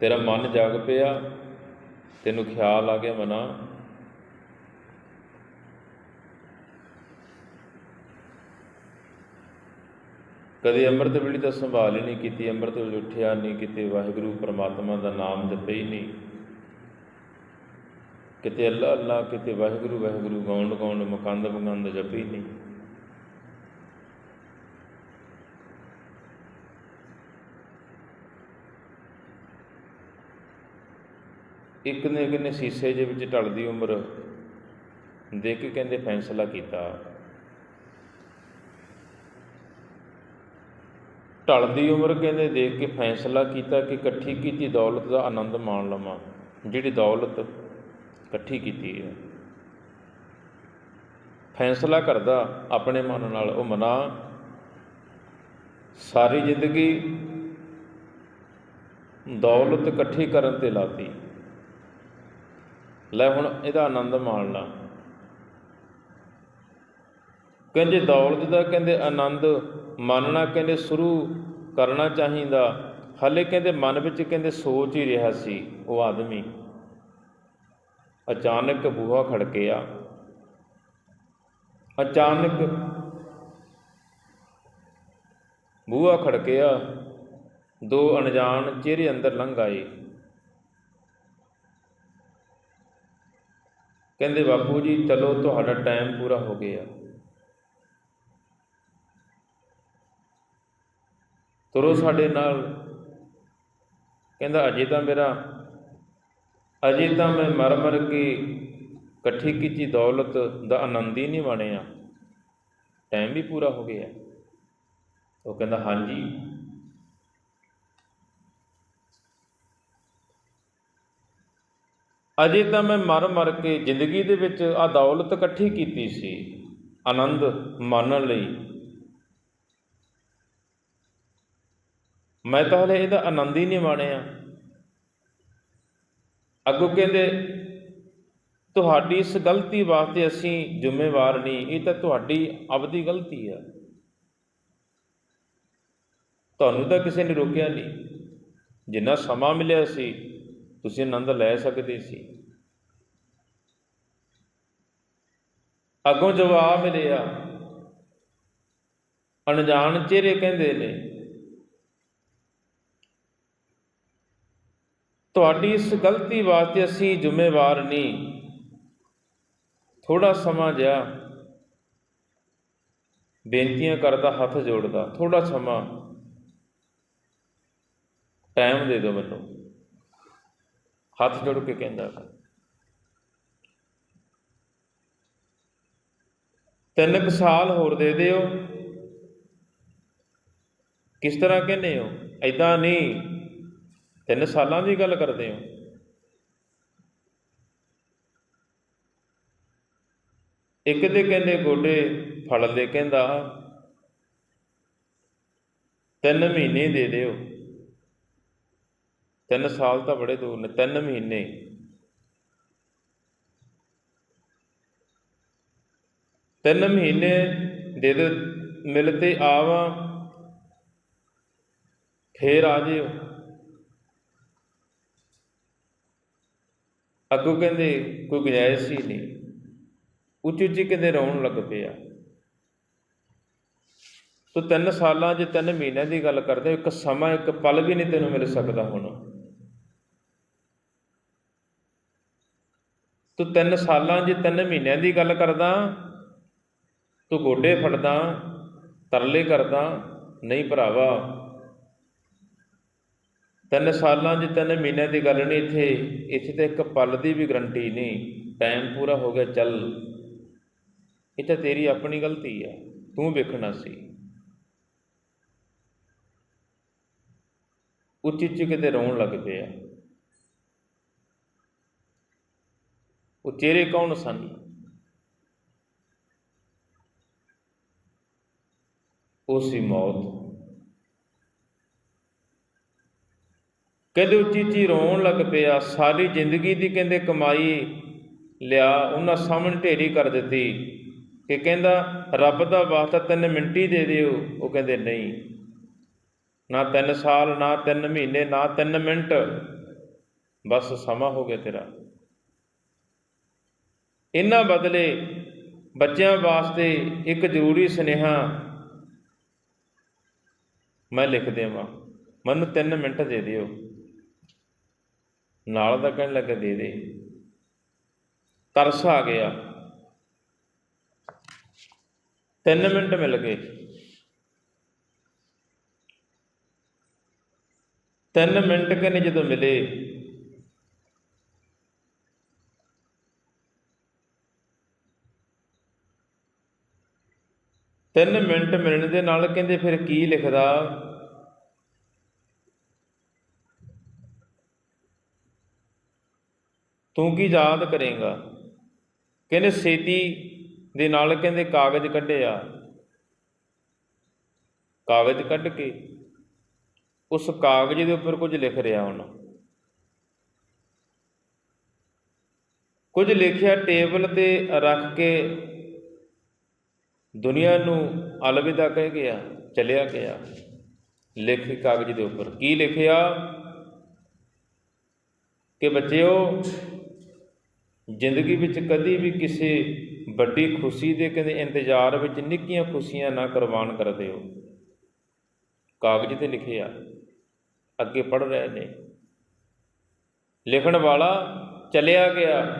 ਤੇਰਾ ਮਨ ਜਾਗ ਪਿਆ, ਤੈਨੂੰ ਖਿਆਲ ਆ ਗਿਆ ਮਨਾ। ਕਦੇ ਅੰਮ੍ਰਿਤ ਵੇਲੇ ਤਾਂ ਸੰਭਾਲ ਹੀ ਨਹੀਂ ਕੀਤੀ, ਅੰਮ੍ਰਿਤ ਵੇਲੇ ਉੱਠਿਆ ਨਹੀਂ ਕਿਤੇ, ਵਾਹਿਗੁਰੂ ਪਰਮਾਤਮਾ ਦਾ ਨਾਮ ਜਪੇ ਹੀ ਨਹੀਂ। ਕਿਤੇ ਅੱਲਾ ਅੱਲਾ, ਕਿਤੇ ਵਾਹਿਗੁਰੂ ਵਾਹਿਗੁਰੂ ਗਾਉਣ ਗਾਉਣ ਮੁਕੰਦ ਮੁਕੰਦ ਜਪੇ ਹੀ ਨਹੀਂ। ਇੱਕ ਨੇ ਇੱਕ ਸੀਸੇ ਦੇ ਵਿੱਚ ਢਲਦੀ ਉਮਰ ਦੇਖ ਕੇ ਕਹਿੰਦੇ ਫੈਸਲਾ ਕੀਤਾ। ਢਲਦੀ ਉਮਰ ਕਹਿੰਦੇ ਦੇਖ ਕੇ ਫੈਸਲਾ ਕੀਤਾ ਕਿ ਇਕੱਠੀ ਕੀਤੀ ਦੌਲਤ ਦਾ ਆਨੰਦ ਮਾਣ ਲਵਾਂ। ਜਿਹੜੀ ਦੌਲਤ ਇਕੱਠੀ ਕੀਤੀ ਹੈ। ਫੈਸਲਾ ਕਰਦਾ ਆਪਣੇ ਮਨ ਨਾਲ, ਉਹ ਮਨਾ, ਸਾਰੀ ਜ਼ਿੰਦਗੀ ਦੌਲਤ ਇਕੱਠੀ ਕਰਨ ਤੇ ਲਾਤੀ। ਲੈ ਹੁਣ ਇਹਦਾ ਆਨੰਦ ਮਾਣ ਲਾ। ਕਹਿੰਦੇ ਦੌਲਤ ਦਾ ਕਹਿੰਦੇ ਆਨੰਦ ਮੰਨਣਾ ਕਹਿੰਦੇ ਸ਼ੁਰੂ ਕਰਨਾ ਚਾਹੀਦਾ। ਹਲੇ ਕਹਿੰਦੇ ਮਨ ਵਿੱਚ ਕਹਿੰਦੇ ਸੋਚ ਹੀ ਰਿਹਾ ਸੀ ਉਹ ਆਦਮੀ। ਅਚਾਨਕ ਬੂਹਾ ਖੜਕਿਆ ਅਚਾਨਕ ਬੂਹਾ ਖੜਕਿਆ ਦੋ ਅਣਜਾਣ ਚਿਹਰੇ ਅੰਦਰ ਲੰਘ ਆਏ। ਕਹਿੰਦੇ ਬਾਪੂ ਜੀ, ਚਲੋ ਤੁਹਾਡਾ ਟਾਈਮ ਪੂਰਾ ਹੋ ਗਿਆ। ਤੁਰੋ ਸਾਡੇ ਨਾਲ। ਕਹਿੰਦਾ, ਅਜੇ ਤਾਂ ਮੇਰਾ, ਅਜੇ ਤਾਂ ਮੈਂ ਮਰ ਮਰ ਕੇ ਇਕੱਠੀ ਕੀਤੀ ਦੌਲਤ ਦਾ ਆਨੰਦ ਹੀ ਨਹੀਂ ਮਾਣਿਆ। ਟਾਈਮ ਵੀ ਪੂਰਾ ਹੋ ਗਿਆ। ਉਹ ਕਹਿੰਦਾ, ਹਾਂਜੀ। ਅਜੇ ਤਾਂ ਮੈਂ ਮਰ ਮਰ ਕੇ ਜ਼ਿੰਦਗੀ ਦੇ ਵਿੱਚ ਆ ਦੌਲਤ ਇਕੱਠੀ ਕੀਤੀ ਸੀ, ਆਨੰਦ ਮਾਣਨ ਲਈ। ਮੈਂ ਤਾਂ ਹਲੇ ਇਹਦਾ ਆਨੰਦ ਹੀ ਨਹੀਂ ਮਾਣਿਆ। ਅੱਗੋਂ ਕਹਿੰਦੇ, ਤੁਹਾਡੀ ਇਸ ਗਲਤੀ ਵਾਸਤੇ ਅਸੀਂ ਜ਼ਿੰਮੇਵਾਰ ਨਹੀਂ, ਇਹ ਤਾਂ ਤੁਹਾਡੀ ਆਪਦੀ ਗਲਤੀ ਆ। ਤੁਹਾਨੂੰ ਤਾਂ ਕਿਸੇ ਨੇ ਰੋਕਿਆ ਨਹੀਂ। ਜਿੰਨਾ ਸਮਾਂ ਮਿਲਿਆ ਸੀ ਤੁਸੀਂ ਆਨੰਦ ਲੈ ਸਕਦੇ ਸੀ। ਅੱਗੋਂ ਜਵਾਬ ਮਿਲਿਆ, ਅਣਜਾਣ ਚਿਹਰੇ ਕਹਿੰਦੇ ਨੇ, ਤੁਹਾਡੀ ਇਸ ਗਲਤੀ ਵਾਸਤੇ ਅਸੀਂ ਜ਼ਿੰਮੇਵਾਰ ਨਹੀਂ। ਥੋੜਾ ਸਮਾਂ ਜਿਹਾ ਬੇਨਤੀਆਂ ਕਰਦਾ, ਹੱਥ ਜੋੜਦਾ ਥੋੜਾ ਸਮਾਂ ਟਾਈਮ ਦੇ ਦਿਓ ਮੈਨੂੰ। ਹੱਥ ਜੋੜ ਕੇ ਕਹਿੰਦਾ ਤਿੰਨ ਕੁ ਸਾਲ ਹੋਰ ਦੇ ਦਿਓ। ਕਿਸ ਤਰ੍ਹਾਂ ਕਹਿੰਦੇ ਹੋ? ਐਦਾਂ ਨਹੀਂ। ਤਿੰਨ ਸਾਲਾਂ ਦੀ ਗੱਲ ਕਰਦੇ ਹੋ। ਇੱਕ ਦੇ ਕਹਿੰਦੇ ਗੋਡੇ ਫੜ ਦੇ ਕਹਿੰਦਾ ਤਿੰਨ ਮਹੀਨੇ ਦੇ ਦਿਓ। ਤਿੰਨ ਸਾਲ ਤਾਂ ਬੜੇ ਦੂਰ ਨੇ ਤਿੰਨ ਮਹੀਨੇ। ਤਿੰਨ ਮਹੀਨੇ ਦੇ ਦੇ ਮਿਲਤੇ ਆਵਾਂ ਫੇਰ ਆ ਜਿਓ। ਅੱਗੋਂ ਕਹਿੰਦੇ ਕੋਈ ਗੁੰਜਾਇਸ਼ ਹੀ ਨਹੀਂ। ਉੱਚੀ ਉੱਚੀ ਕਹਿੰਦੇ ਰੋਣ ਲੱਗ ਪਿਆ ਤੂੰ ਤਿੰਨ ਸਾਲਾਂ 'ਚ ਤਿੰਨ ਮਹੀਨਿਆਂ ਦੀ ਗੱਲ ਕਰਦੇ ਇੱਕ ਸਮਾਂ ਇੱਕ ਪਲ ਵੀ ਨਹੀਂ ਤੈਨੂੰ ਮਿਲ ਸਕਦਾ ਹੁਣ। ਤੂੰ ਤਿੰਨ ਸਾਲਾਂ ਜੇ ਤਿੰਨ ਮਹੀਨਿਆਂ ਦੀ ਗੱਲ ਕਰਦਾ, ਤੂੰ ਗੋਡੇ ਫੜਦਾ, ਤਰਲੇ ਕਰਦਾ, ਨਹੀਂ ਭਰਾਵਾ। ਤਿੰਨ ਸਾਲਾਂ ਜੇ ਤਿੰਨ ਮਹੀਨਿਆਂ ਦੀ ਗੱਲ ਨਹੀਂ ਇੱਥੇ ਇੱਥੇ ਤਾਂ ਇੱਕ ਪਲ ਦੀ ਵੀ ਗਰੰਟੀ ਨਹੀਂ, ਟਾਈਮ ਪੂਰਾ ਹੋ ਗਿਆ, ਚੱਲ। ਇਹ ਤਾਂ ਤੇਰੀ ਆਪਣੀ ਗਲਤੀ ਆ, ਤੂੰ ਵੇਖਣਾ ਸੀ। ਉੱਚੀ ਉੱਚੀ ਕਿਤੇ ਰੋਣ ਲੱਗ ਪਿਆ। ਉਹ ਚਿਹਰੇ ਕੌਣ ਸਨ? ਉਹ ਸੀ ਮੌਤ। ਕਹਿੰਦੇ ਉੱਚੀ ਉੱਚੀ ਰੋਣ ਲੱਗ ਪਿਆ, ਸਾਰੀ ਜ਼ਿੰਦਗੀ ਦੀ ਕਹਿੰਦੇ ਕਮਾਈ ਲਿਆ, ਉਹਨਾਂ ਸਾਹਮਣੇ ਢੇਰੀ ਕਰ ਦਿੱਤੀ ਕਿ ਕਹਿੰਦਾ, ਰੱਬ ਦਾ ਵਾਸਤਾ ਤਿੰਨ ਮਿੰਟ ਹੀ ਦੇ ਦਿਓ। ਉਹ ਕਹਿੰਦੇ, ਨਹੀਂ, ਨਾ ਤਿੰਨ ਸਾਲ, ਨਾ ਤਿੰਨ ਮਹੀਨੇ, ਨਾ ਤਿੰਨ ਮਿੰਟ, ਬਸ ਸਮਾਂ ਹੋ ਗਿਆ ਤੇਰਾ। ਇਹਨਾਂ ਬਦਲੇ ਬੱਚਿਆਂ ਵਾਸਤੇ ਇੱਕ ਜ਼ਰੂਰੀ ਸੁਨੇਹਾ ਮੈਂ ਲਿਖ ਦੇਵਾਂ। ਮੈਨੂੰ 3 ਮਿੰਟ ਦੇ ਦਿਓ। ਨਾਲ ਦਾ ਕਹਿਣ ਲੱਗਾ, ਦੇ ਦੇ। ਤਰਸ ਆ ਗਿਆ। 3 ਮਿੰਟ ਮਿਲ ਗਏ। 3 ਮਿੰਟ ਕਹਿੰਦੇ ਜਦੋਂ ਮਿਲੇ? ਤਿੰਨ ਮਿੰਟ ਮਿਲਣ ਦੇ ਨਾਲ ਕਹਿੰਦੇ ਫਿਰ ਕੀ ਲਿਖਦਾ? ਤੂੰ ਕੀ ਯਾਦ ਕਰੇਗਾ? ਕਹਿੰਦੇ ਸੇਤੀ ਦੇ ਨਾਲ ਕਹਿੰਦੇ ਕਾਗਜ਼ ਕੱਢਿਆ। ਕਾਗਜ਼ ਕੱਢ ਕੇ ਉਸ ਕਾਗਜ਼ ਦੇ ਉੱਪਰ ਕੁਝ ਲਿਖ ਰਿਹਾ ਹੁਣ। ਕੁਝ ਲਿਖਿਆ ਟੇਬਲ ਤੇ ਰੱਖ ਕੇ ਦੁਨੀਆ ਨੂੰ ਅਲਵਿਦਾ ਕਹਿ ਗਿਆ, ਚਲਿਆ ਗਿਆ। ਲਿਖ ਕਾਗਜ਼ ਦੇ ਉੱਪਰ ਕੀ ਲਿਖਿਆ? ਕਿ ਬੱਚਿਓ, ਜ਼ਿੰਦਗੀ ਵਿੱਚ ਕਦੀ ਵੀ ਕਿਸੇ ਵੱਡੀ ਖੁਸ਼ੀ ਦੇ ਕਹਿੰਦੇ ਇੰਤਜ਼ਾਰ ਵਿੱਚ ਨਿੱਕੀਆਂ ਖੁਸ਼ੀਆਂ ਨਾ ਕੁਰਬਾਨ ਕਰ ਦਿਓ। ਕਾਗਜ਼ ਤੇ ਲਿਖਿਆ, ਅੱਗੇ ਪੜ ਰਹੇ ਨੇ। ਲਿਖਣ ਵਾਲਾ ਚਲਿਆ ਗਿਆ।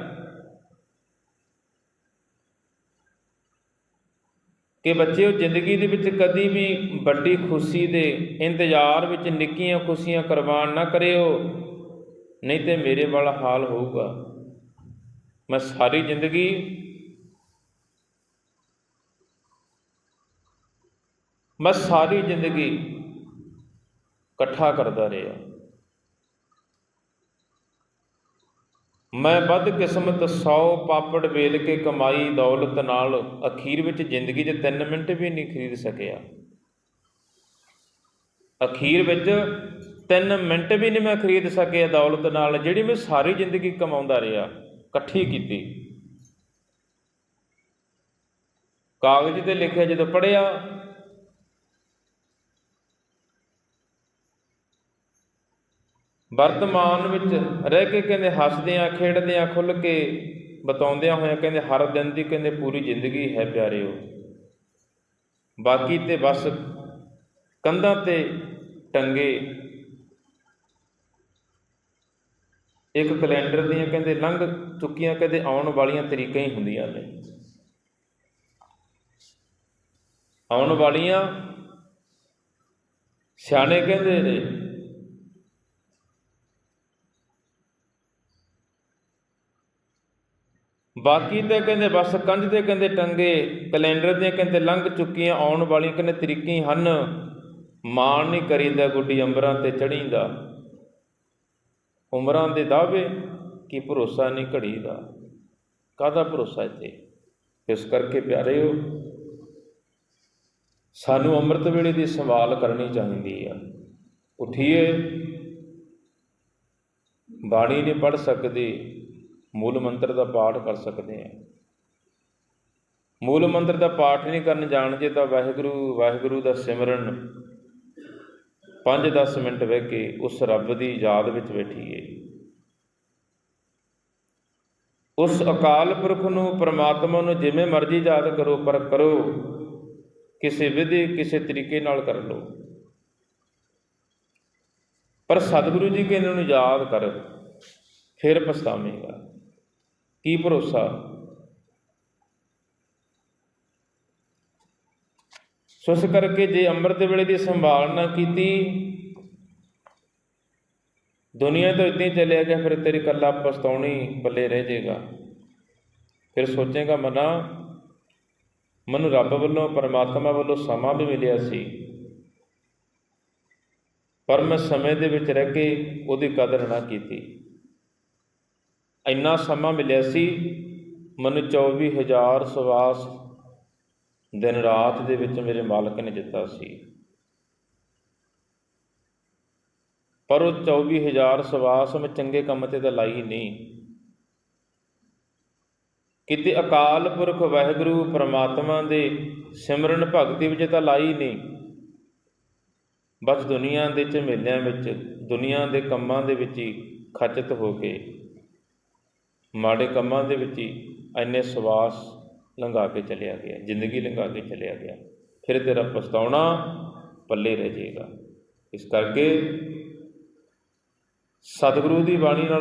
ਕਿ ਬੱਚਿਓ ਜ਼ਿੰਦਗੀ ਦੇ ਵਿੱਚ ਕਦੀ ਵੀ ਵੱਡੀ ਖੁਸ਼ੀ ਦੇ ਇੰਤਜ਼ਾਰ ਵਿੱਚ ਨਿੱਕੀਆਂ ਖੁਸ਼ੀਆਂ ਕੁਰਬਾਨ ਨਾ ਕਰਿਓ। ਨਹੀਂ ਤੇ ਮੇਰੇ ਵਾਲਾ ਹਾਲ ਹੋਊਗਾ। ਮੈਂ ਸਾਰੀ ਜ਼ਿੰਦਗੀ ਮੈਂ ਸਾਰੀ ਜ਼ਿੰਦਗੀ ਇਕੱਠਾ ਕਰਦਾ ਰਿਹਾ। ਮੈਂ ਵੱਧ ਕਿਸਮਤ 100 ਪਾਪੜ ਵੇਲ ਕੇ ਕਮਾਈ ਦੌਲਤ ਨਾਲ ਅਖੀਰ ਵਿੱਚ ਜ਼ਿੰਦਗੀ 'ਚ 3 ਮਿੰਟ ਵੀ ਨਹੀਂ ਖਰੀਦ ਸਕਿਆ। ਅਖੀਰ ਵਿੱਚ 3 ਮਿੰਟ ਵੀ ਨਹੀਂ ਮੈਂ ਖਰੀਦ ਸਕਿਆ ਦੌਲਤ ਨਾਲ, ਜਿਹੜੀ ਮੈਂ ਸਾਰੀ ਜ਼ਿੰਦਗੀ ਕਮਾਉਂਦਾ ਰਿਹਾ, ਇਕੱਠੀ ਕੀਤੀ। ਕਾਗਜ਼ ਤੇ ਲਿਖਿਆ ਜਦੋਂ ਪੜਿਆ ਵਰਤਮਾਨ ਵਿੱਚ ਰਹਿ ਕੇ ਕਹਿੰਦੇ ਹੱਸਦਿਆਂ, ਖੇਡਦਿਆਂ ਖੁੱਲ ਕੇ ਬਤਾਉਂਦਿਆਂ ਹੋਇਆਂ ਕਹਿੰਦੇ ਹਰ ਦਿਨ ਦੀ ਕਹਿੰਦੇ ਪੂਰੀ ਜ਼ਿੰਦਗੀ ਹੈ ਪਿਆਰਿਓ। ਬਾਕੀ ਤੇ ਬਸ ਕੰਧਾਂ ਤੇ ਟੰਗੇ ਇੱਕ ਕੈਲੰਡਰ ਦੀਆਂ ਕਹਿੰਦੇ ਲੰਘ ਚੁੱਕੀਆਂ ਕਹਿੰਦੇ ਆਉਣ ਵਾਲੀਆਂ ਤਰੀਕਾਂ ਹੀ ਹੁੰਦੀਆਂ ਨੇ। ਆਉਣ ਵਾਲੀਆਂ ਸਿਆਣੇ ਕਹਿੰਦੇ ਨੇ ਬਾਕੀ ਤੇ ਕਹਿੰਦੇ ਬਸ ਕੰਧ ਤੇ ਕਹਿੰਦੇ ਟੰਗੇ, ਕੈਲੰਡਰ ਦੀਆਂ ਕਹਿੰਦੇ ਲੰਘ ਚੁੱਕੀਆਂ, ਆਉਣ ਵਾਲੀਆਂ ਕਹਿੰਦੇ ਤਰੀਕੀ ਹਨ। ਮਾਣ ਨਹੀਂ ਕਰੀਦਾ ਗੁੱਡੀ ਅੰਬਰਾਂ ਤੇ ਚੜੀਂਦਾ ਉਮਰਾਂ ਦੇ ਦਾਅਵੇ ਕੀ ਭਰੋਸਾ ਨਹੀਂ ਘੜੀ ਦਾ ਕਾਹਦਾ ਭਰੋਸਾ ਇੱਥੇ? ਇਸ ਕਰਕੇ ਪਿਆਰਿਓ, ਸਾਨੂੰ ਅੰਮ੍ਰਿਤ ਵੇਲੇ ਦੀ ਸੰਭਾਲ ਕਰਨੀ ਚਾਹੀਦੀ ਆ। ਉਠੀਏ, ਬਾਣੀ ਨਹੀਂ ਪੜ ਸਕਦੇ। ਮੂਲ ਮੰਤਰ ਦਾ ਪਾਠ ਕਰ ਸਕਦੇ ਆ ਮੂਲ ਮੰਤਰ ਦਾ ਪਾਠ ਨਹੀਂ ਕਰਨ ਜਾਣਦੇ ਤਾਂ ਵਾਹਿਗੁਰੂ ਵਾਹਿਗੁਰੂ ਦਾ ਸਿਮਰਨ 5-10 ਮਿੰਟ ਬਹਿ ਕੇ ਉਸ ਰੱਬ ਦੀ ਯਾਦ ਵਿੱਚ ਬੈਠੀਏ। ਉਸ ਅਕਾਲ ਪੁਰਖ ਨੂੰ, ਪ੍ਰਮਾਤਮਾ ਨੂੰ ਜਿਵੇਂ ਮਰਜ਼ੀ ਯਾਦ ਕਰੋ, ਪਰ ਕਰੋ ਕਿਸੇ ਵਿਧੀ, ਕਿਸੇ ਤਰੀਕੇ ਨਾਲ ਕਰ ਲਓ। ਪਰ ਸਤਿਗੁਰੂ ਜੀ ਕਹਿੰਦੇ ਨੂੰ ਯਾਦ ਕਰ, ਫਿਰ ਪਛਤਾਵੇਂਗਾ। ਕੀ ਭਰੋਸਾ? ਸੋ ਇਸ ਕਰਕੇ ਜੇ ਅੰਮ੍ਰਿਤ ਵੇਲੇ ਦੀ ਸੰਭਾਲ ਨਾ ਕੀਤੀ, ਦੁਨੀਆ ਤੋਂ ਇਦਾਂ ਹੀ ਚੱਲਿਆ ਗਿਆ, ਫਿਰ ਤੇਰੀ ਕੱਲਾ ਪਛਤਾਉਣੀ ਬੱਲੇ ਰਹਿ ਜਾਏਗਾ। ਫਿਰ ਸੋਚੇਗਾ ਮਨਾ, ਮੈਨੂੰ ਰੱਬ ਵੱਲੋਂ, ਪਰਮਾਤਮਾ ਵੱਲੋਂ ਸਮਾਂ ਵੀ ਮਿਲਿਆ ਸੀ, ਪਰ ਮੈਂ ਸਮੇਂ ਦੇ ਵਿੱਚ ਰਹਿ ਕੇ ਉਹਦੀ ਕਦਰ ਨਾ ਕੀਤੀ। ਇੰਨਾ ਸਮਾਂ ਮਿਲਿਆ ਸੀ, ਮੈਨੂੰ 24000 ਸਵਾਸ ਦਿਨ ਰਾਤ ਦੇ ਵਿੱਚ ਮੇਰੇ ਮਾਲਕ ਨੇ ਦਿੱਤਾ ਸੀ। ਪਰ ਉਹ 24000 ਸਵਾਸ ਮੈਂ ਚੰਗੇ ਕੰਮ ਤੇ ਤਾਂ ਲਾਈ ਨਹੀਂ। ਕਿਤੇ ਅਕਾਲ ਪੁਰਖ ਵਾਹਿਗੁਰੂ ਪ੍ਰਮਾਤਮਾ ਦੇ ਸਿਮਰਨ ਭਗਤੀ ਵਿੱਚ ਤਾਂ ਲਾਈ ਨਹੀਂ। ਬਸ ਦੁਨੀਆ ਦੇ ਝਮੇਲਿਆਂ ਵਿੱਚ, ਦੁਨੀਆ ਦੇ ਕੰਮਾਂ ਦੇ ਵਿੱਚ ਹੀ ਖਚਿਤ ਹੋ ਕੇ ਮਾੜੇ ਕੰਮਾਂ ਦੇ ਵਿੱਚ ਹੀ ਇੰਨੇ ਸਵਾਸ ਲੰਘਾ ਕੇ ਚਲਿਆ ਗਿਆ, ਜ਼ਿੰਦਗੀ ਲੰਘਾ ਕੇ ਚਲਿਆ ਗਿਆ। ਫਿਰ ਤੇਰਾ ਪਛਤਾਉਣਾ ਪੱਲੇ ਰਹਿ ਜਾਏਗਾ। ਇਸ ਕਰਕੇ ਸਤਿਗੁਰੂ ਦੀ ਬਾਣੀ ਨਾਲ